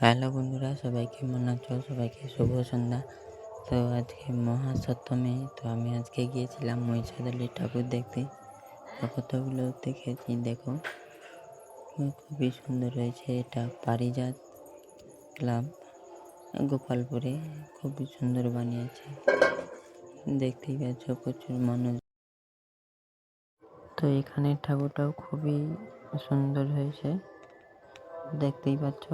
Hello বন্ধুরা সবাই কেমন আছো সবাইকে শুভ সন্ধ্যা। তো আজকে মহাসপ্তমী, তো আমি আজকে গিয়েছিলাম মহিষাদলী ঠাকুর দেখতে। তো কতগুলো দেখেছি দেখো। খুবই সুন্দর হয়েছে, এটা পারিজাত ক্লাব, গোপালপুরে। খুবই সুন্দর বানিয়েছে। দেখতেই পাচ্ছ প্রচুর মানুষ। তো এখানে ঠাকুরটাও খুবই সুন্দর হয়েছে। দেখতেই পাচ্ছ।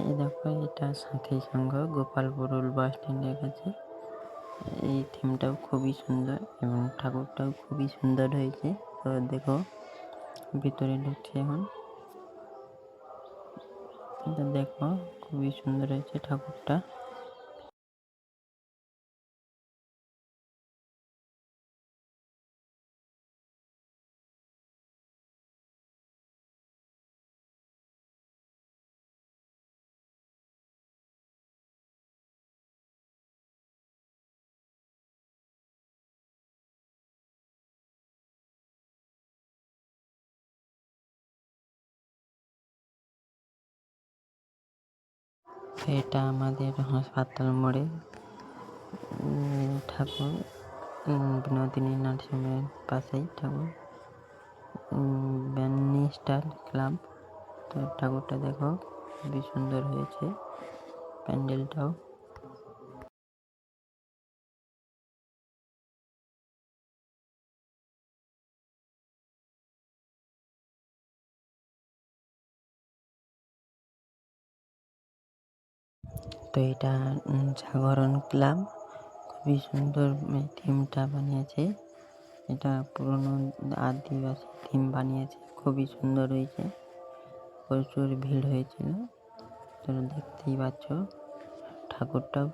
এই দেখো, এটা সাথী সংঘ গোপালপুর বাস স্ট্যান্ডের কাছে। এই থিমটাও খুবই সুন্দর এবং ঠাকুরটাও খুবই সুন্দর হয়েছে। তো দেখো, ভিতরে ঢুকছে এখন। এটা দেখো, খুবই সুন্দর হয়েছে ঠাকুরটা। এটা আমাদের হাসপাতাল মোড়ে ঠাকুর বিনোদিনী নার্সিংহোমের পাশেই ঠাকুর ব্যান্নি স্টার ক্লাব। তো ঠাকুরটা দেখো, খুবই সুন্দর হয়েছে, প্যান্ডেলটাও। তো এটা জাগরণ ক্লাব। খুবই সুন্দর থিমটা বানিয়েছে। এটা পুরনো আদিবাসী থিম বানিয়েছে। খুবই সুন্দর হয়েছে। প্রচুর ভিড় হয়েছিল। তোমরা দেখতেই পাচ্ছ। ঠাকুরটাও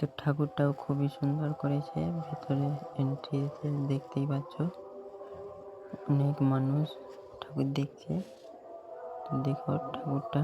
তো ঠাকুরটাও খুবই সুন্দর করেছে। ভেতরে এন্ট্রি দেখতেই পাচ্ছ। অনেক মানুষ ঠাকুর দেখছে। দেখো ঠাকুরটা।